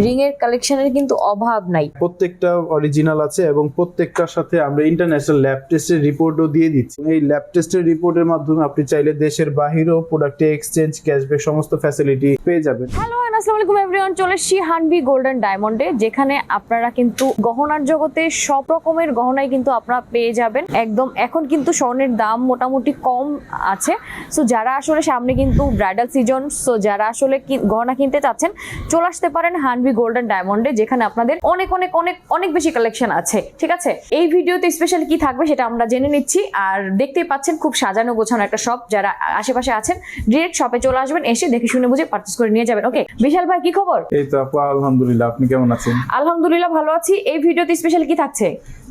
Ring এর কালেকশনের কিন্তু অভাব নাই। প্রত্যেকটা অরিজিনাল আছে এবং প্রত্যেকটার সাথে আমরা ইন্টারন্যাশনাল ল্যাব টেস্টের রিপোর্টও দিয়ে দিচ্ছি। এই ল্যাব টেস্টের রিপোর্টের মাধ্যমে আপনি চাইলে দেশের বাহিরেও প্রোডাক্টে এক্সচেঞ্জ ক্যাশব্যাক সমস্ত ফ্যাসিলিটি পেয়ে যাবেন। হ্যালো আসসালামু এভরিওয়ান চলে এসেছি হানভি গোল্ডেন ডায়মন্ডে যেখানে আপনারা কিন্তু গহনার জগতে সব রকমের গহনাই কিন্তু আপনারা পেয়ে যাবেন। একদম, এখন কিন্তু স্বর্ণের দাম মোটামুটি কম আছে। সো যারা আসলে সামনে কিন্তু ব্রাইডাল সিজন সো যারা আসলে গহনা কিনতে চাচ্ছেন, চলে আসতে পারেন হানভি গোল্ডেন ডায়মন্ডে যেখানে আপনাদের অনেক অনেক অনেক অনেক বেশি কালেকশন আছে। ঠিক আছে? এই ভিডিওতে স্পেশালি কি থাকবে সেটা আমরা জেনে নিচ্ছি। আর দেখতেই পাচ্ছেন, খুব সাজানো গোছানো একটা শপ যারা আশেপাশে আছেন ডিরেক্ট শপে চলে আসবেন, এসে দেখে শুনে বুঝে পারচেস করে নিয়ে যাবেন। ওকে বিশাল ভাই কি খবর? এই তো আপু আলহামদুলিল্লাহ আপনি কেমন আছেন? আলহামদুলিল্লাহ ভালো আছি। এই ভিডিওতে স্পেশাল কি থাকছে?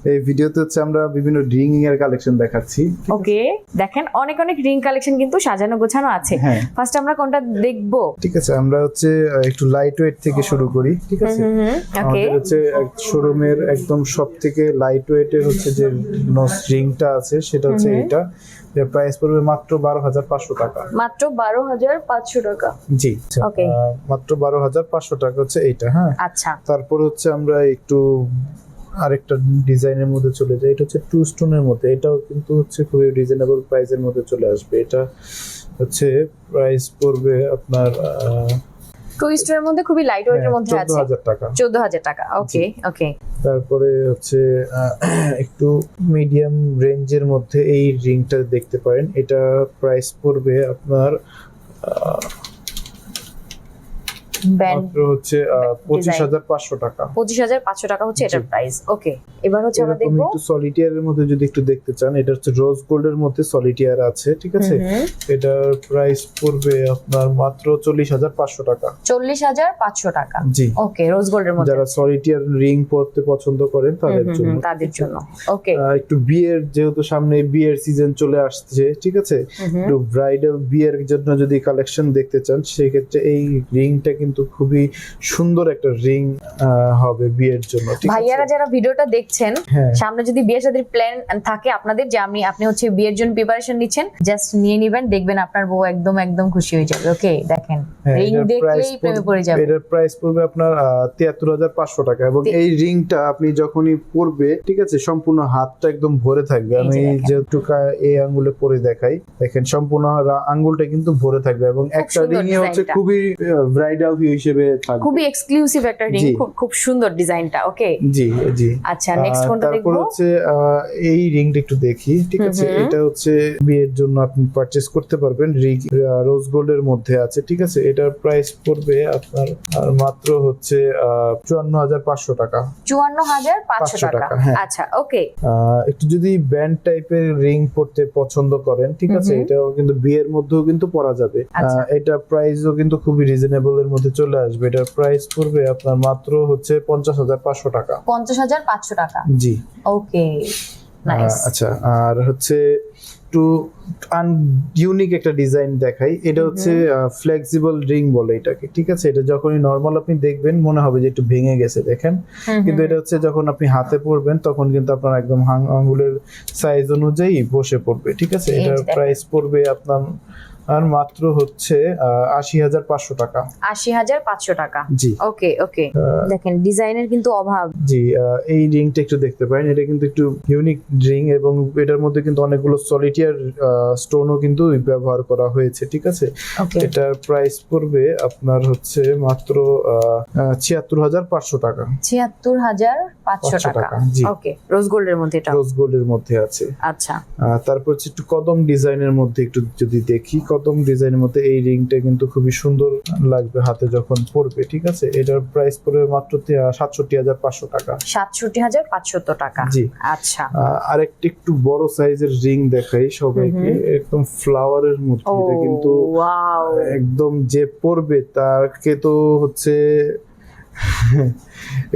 এই ভিডিওতে হচ্ছে আমরা বিভিন্ন রিং এর কালেকশন দেখাচ্ছি ওকে দেখেন অনেক অনেক রিং কালেকশন কিন্তু সাজানো গোছানো আছে। হ্যাঁ। ফার্স্ট আমরা কোনটা দেখব? ঠিক আছে আমরা হচ্ছে একটু লাইট ওয়েট থেকে শুরু করি ঠিক আছে? ওকে আমাদের হচ্ছে শোরুমের একদম সব থেকে লাইট ওয়েটের হচ্ছে যে নস রিংটা আছে সেটা হচ্ছে এটা। এর প্রাইস পড়বে মাত্র বারো হাজার পাঁচশো টাকা। মাত্র বারো হাজার পাঁচশো টাকা। জি Okay. আহ, মাত্র বারো হাজার পাঁচশো টাকা হচ্ছে এইটা হ্যাঁ? আচ্ছা। তারপর হচ্ছে আমরা একটু আরেকটা ডিজাইনের মধ্যে চলে যায়। এটা হচ্ছে টু স্টোনের মধ্যে। এটাও কিন্তু হচ্ছে খুবই রিজনেবল প্রাইসের মধ্যে চলে আসবে। এটা হচ্ছে প্রাইস পড়বে আপনার টু স্টোরের মধ্যে খুবই লাইট ওয়েটের মধ্যে হ্যাঁ, আছে হাজার টাকা। চোদ্দ হাজার টাকা ওকে ওকে তারপরে হচ্ছে একটু মিডিয়াম রেঞ্জের মধ্যে এই রিংটা দেখতে পারেন। এটা প্রাইস পড়বে আপনার মাত্র হচ্ছে পঁচিশ হাজার পাঁচশো টাকা। পঁচিশ হাজার পাঁচশো টাকা হচ্ছে এটার প্রাইস ওকে এবার হচ্ছে আমরা দেখব। একটু সলিটিয়ারের মধ্যে যদি একটু দেখতে চান এটা হচ্ছে রোজ গোল্ডের মধ্যে সলিটিয়ার আছে ঠিক আছে? এটার প্রাইস পড়বে আপনার মাত্র চল্লিশ হাজার পাঁচশো টাকা। চল্লিশ হাজার পাঁচশো টাকা। জি। ওকে রোজ গোল্ডের মধ্যে। যারা সলিটিয়ার রিং পরতে পছন্দ করেন তাদের জন্য তাদের জন্য। ওকে একটু বিয়ের যেহেতু সামনে বিয়ের সিজন চলে আসছে ঠিক আছে? একটু ব্রাইডাল বিয়ের জন্য যদি কালেকশন দেখতে চান সেক্ষেত্রে এই রিংটা কিন্তু খুবই সুন্দর একটা রিং হবে বিয়ের জন্য ভাইয়ারা যারা ভিডিওটা দেখছেন হ্যাঁ। সামনে যদি বিয়ে শাদীর প্ল্যান থাকে আপনাদের যে আমি আপনি হচ্ছে বিয়ের জন্য প্রিপারেশন নিচ্ছেন জাস্ট নিয়ে নিবেন দেখবেন আপনার বউ একদম একদম খুশি হয়ে যাবে ওকে দেখেন হ্যাঁ, রিং দেখলেই প্রেমে পড়ে যাবে। এটার প্রাইস পড়বে আপনার তিয়াত্তর হাজার পাঁচশো টাকা এবং এই রিংটা আপনি যখনই পরবে ঠিক আছে সম্পূর্ণ হাতটা একদম ভরে থাকবে। যে আমি দেখেন। যেহেতু এই আঙ্গুলে পরে দেখাই। দেখেন সম্পূর্ণ আঙ্গুলটা কিন্তু ভরে থাকবে এবং একটা রিং হচ্ছে খুবই ব্রাইডাল হিসেবে থাকবে। খুবই এক্সক্লুসিভ একটা রিং খুব খুব সুন্দর ডিজাইনটা ওকে জি জি। আচ্ছা নেক্সট কোনটা তারপর হচ্ছে এই রিংটা একটু দেখি ঠিক আছে। এটা হচ্ছে বিয়ের জন্য আপনি পারচেস করতে পারবেন রোজ গোল্ডের মধ্যে আছে ঠিক আছে? এটার প্রাইস পড়বে আপনার মাত্র হচ্ছে চুয়ান্ন হাজার পাঁচশো টাকা। চুয়ান্ন হাজার পাঁচশো টাকা। হ্যাঁ। আচ্ছা ওকে আহ, একটু যদি ব্যান্ড টাইপের রিং পড়তে পছন্দ করেন ঠিক আছে। এটাও কিন্তু বিয়ের মধ্যেও কিন্তু পরা যাবে। আচ্ছা। এটা প্রাইসও কিন্তু খুবই রিজনেবল এর মধ্যে চলে আসবে এটার প্রাইস পড়বে আপনার মাত্র হচ্ছে পঞ্চাশ হাজার পাঁচশো টাকা। পঞ্চাশ হাজার পাঁচশো টাকা? জি। ওকে নাইস আচ্ছা আর হচ্ছে একটু আন ইউনিক একটা ডিজাইন দেখাই এটা হচ্ছে ফ্লেক্সিবল রিং বলে এটাকে ঠিক আছে? এটা যখনই নর্মাল আপনি দেখবেন মনে হবে যে একটু ভেঙে গেছে দেখেন? কিন্তু এটা হচ্ছে যখন আপনি হাতে পরবেন তখন কিন্তু আপনার একদম আঙ্গুলের সাইজ অনুযায়ী বসে পড়বে ঠিক আছে? এটার প্রাইস পড়বে আপনার আর মাত্র হচ্ছে আশি হাজার পাঁচশো টাকা। আশি হাজার পাঁচশো টাকা? জি। ওকে ওকে। দেখেন ডিজাইনের কিন্তু অভাব। জি এই রিংটা একটু দেখতে পারেন। এটা কিন্তু একটু ইউনিক রিং এবং এটার মধ্যে কিন্তু অনেকগুলো সলিটিয়ার স্টোনও কিন্তু ব্যবহার করা হয়েছে ঠিক আছে? এটার প্রাইস পড়বে আপনার হচ্ছে মাত্র ছিয়াত্তর হাজার পাঁচশো টাকা। ছিয়াত্তর হাজার পাঁচশো টাকা। টাকা, জি। ওকে রোজ গোল্ডের মধ্যে এটা? রোজ গোল্ডের মধ্যে আছে। আচ্ছা। তারপর হচ্ছে একটু কদম ডিজাইনের মধ্যে একটু যদি দেখি কদম ডিজাইনের মধ্যে এই রিংটা কিন্তু খুবই সুন্দর লাগবে হাতে যখন পরবে ঠিক আছে? এটার প্রাইস পড়বে মাত্র সাতষট্টি হাজার পাঁচশো টাকা। সাতষট্টি হাজার পাঁচশত টাকা। জি। আচ্ছা। আরেকটি একটু বড় সাইজের রিং দেখাই সবাইকে। একদম ফ্লাওয়ারের মধ্যে এটা কিন্তু ওয়াও। একদম যে পরবে তাকে তো হচ্ছে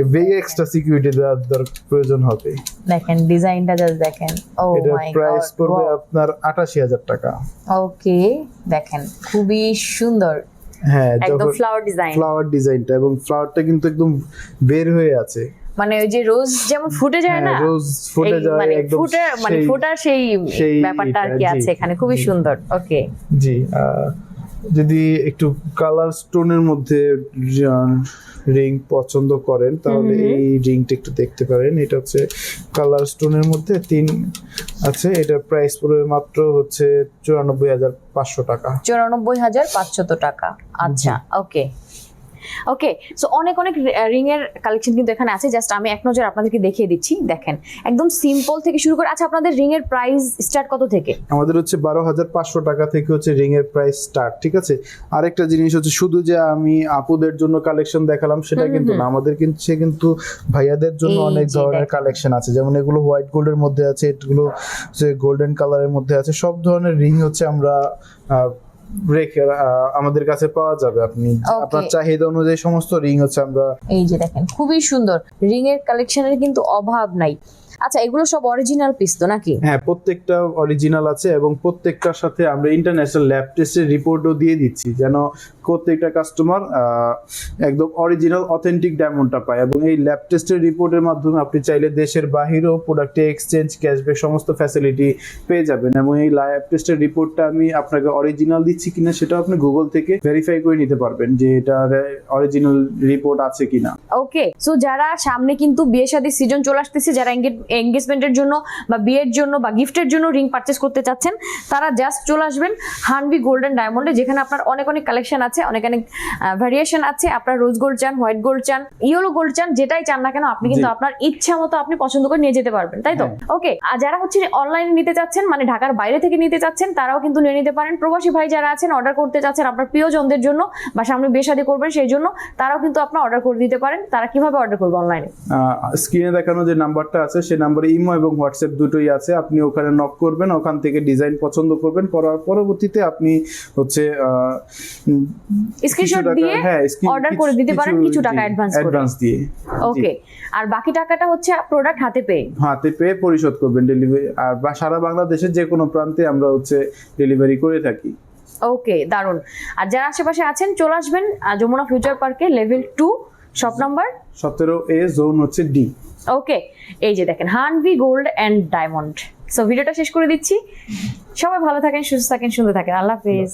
বেগে এক্সট্রা সিকিউরিটি দেওয়ার দর- প্রয়োজন হবে। দেখেন ডিজাইনটা জাস্ট দেখেন। ও মাই এটার মাই প্রাইস পড়বে আপনার আটাশি হাজার টাকা। ওকে দেখেন খুবই সুন্দর। হ্যাঁ একদম ফ্লাওয়ার ডিজাইন ফ্লাওয়ার ডিজাইনটা এবং ফ্লাওয়ারটা কিন্তু একদম বের হয়ে আছে। মানে ওই যে রোজ যেমন ফুটে যায় না হ্যাঁ, রোজ ফুটে যায় মানে ফুটে মানে ফোটার সেই ব্যাপারটা আর কি আছে এখানে খুবই সুন্দর ওকে জি আহ, যদি একটু কালার স্টোনের মধ্যে রিং পছন্দ করেন তাহলে। এই রিংটা একটু দেখতে পারেন। এটা হচ্ছে কালার স্টোনের মধ্যে তিন আছে এটার প্রাইস পড়বে মাত্র হচ্ছে চুরানব্বই হাজার পাঁচশো টাকা। চুরানব্বই হাজার পাঁচশত টাকা। আচ্ছা ওকে ওকে সো অনেক অনেক রিং এর কালেকশন কিন্তু এখানে আছে। জাস্ট আমি এক নজর আপনাদেরকে দেখিয়ে দিচ্ছি। দেখেন একদম সিম্পল থেকে শুরু করে আচ্ছা আপনাদের রিং এর প্রাইস স্টার্ট কত থেকে? আমাদের হচ্ছে বারো হাজার পাঁচশো টাকা থেকে হচ্ছে রিং এর প্রাইস স্টার্ট ঠিক আছে? আরেকটা জিনিস হচ্ছে শুধু যে আমি আপুদের জন্য কালেকশন দেখালাম সেটা কিন্তু না। আমাদের কিন্তু সে কিন্তু ভাইয়াদের জন্য অনেক ধরনের কালেকশন আছে। যেমন এগুলো হোয়াইট গোল্ডের মধ্যে আছে এগুলো যে গোল্ডেন কালারের মধ্যে আছে। সব ধরনের রিং হচ্ছে আমরা রেখে আমাদের কাছে পাওয়া যাবে। আপনি আপনার চাহিদা অনুযায়ী সমস্ত রিং হচ্ছে আমরা এই যে দেখেন খুবই সুন্দর। রিং এর কালেকশনের কিন্তু অভাব নাই। আচ্ছা এগুলো সব অরিজিনাল পিস তো নাকি? হ্যাঁ প্রত্যেকটা অরিজিনাল আছে এবং প্রত্যেকটার সাথে আমরা ইন্টারন্যাশনাল ল্যাব টেস্টের রিপোর্টও দিয়ে দিচ্ছি যেন প্রত্যেকটা কাস্টমার একদম অরিজিনাল অথেন্টিক ডায়মন্ডটা পায় এবং এই ল্যাব টেস্টের রিপোর্টের মাধ্যমে আপনি চাইলে দেশের বাহিরেও প্রোডাক্টে এক্সচেঞ্জ ক্যাশব্যাক সমস্ত ফ্যাসিলিটি পেয়ে যাবেন এবং এই ল্যাব টেস্টের রিপোর্টটা আমি আপনাকে অরিজিনাল দিচ্ছি কিনা সেটাও আপনি গুগল থেকে ভেরিফাই করে নিতে পারবেন যে এটার অরিজিনাল রিপোর্ট আছে কিনা। ওকে সো যারা সামনে কিন্তু বিয়ে শাদীর সিজন চলে আসতেছে যারা এঙ্গেজমেন্টের জন্য বা বিয়ের জন্য বা গিফটের জন্য রিং পারচেস করতে চাচ্ছেন তারা জাস্ট চলে আসবেন হানভি গোল্ডেন ডায়মন্ডে যেখানে আপনার অনেক অনেক কালেকশন আছে অনেক অনেক ভ্যারিয়েশন আছে। আপনার রোজ গোল্ড চান হোয়াইট গোল্ড চান ইয়েলো গোল্ড চান যেটাই চান না কেন আপনি কিন্তু আপনার ইচ্ছা মতো আপনি পছন্দ করে নিয়ে যেতে পারবেন তাই তো? হ্যাঁ। ওকে আর যারা হচ্ছে অনলাইনে নিতে চাচ্ছেন মানে ঢাকার বাইরে থেকে নিতে চাচ্ছেন তারাও কিন্তু নিয়ে নিতে পারেন। প্রবাসী ভাই যারা আছেন অর্ডার করতে চাচ্ছেন আপনার প্রিয়জনদের জন্য বা সামনে বিয়ে শাদী করবেন সেই জন্য তারাও কিন্তু আপনার অর্ডার করে দিতে পারেন। তারা কীভাবে অর্ডার করবে অনলাইনে স্ক্রিনে দেখানো যে নাম্বারটা আছে সেই নাম্বারে ইমো এবং হোয়াটসঅ্যাপ দুটোই আছে। আপনি ওখানে নক করবেন ওখান থেকে ডিজাইন পছন্দ করবেন। করার পরবর্তীতে আপনি হচ্ছে স্ক্রিনশট দিয়ে হ্যাঁ, screen- order করে দিতে পারেন, কিছু টাকা advance করে। advance দিয়ে ওকে আর বাকি টাকাটা হচ্ছে প্রোডাক্ট হাতে পেয়ে। হাতে পেয়ে পরিশোধ করবেন ডেলিভারি আর বা সারা বাংলাদেশের যে কোনো প্রান্তে আমরা হচ্ছে ডেলিভারি করে থাকি। ওকে দারুণ আর যারা আশেপাশে আছেন চলে আসবেন যমুনা ফিউচার পার্কে লেভেল টু শপ নাম্বার সতেরো এ জোন হচ্ছে ডি। ওকে এই যে দেখেন Hanvi gold and diamond so ভিডিওটা শেষ করে দিচ্ছি। সবাই ভালো থাকেন সুস্থ থাকেন সুন্দর থাকেন। আল্লাহ হাফেজ।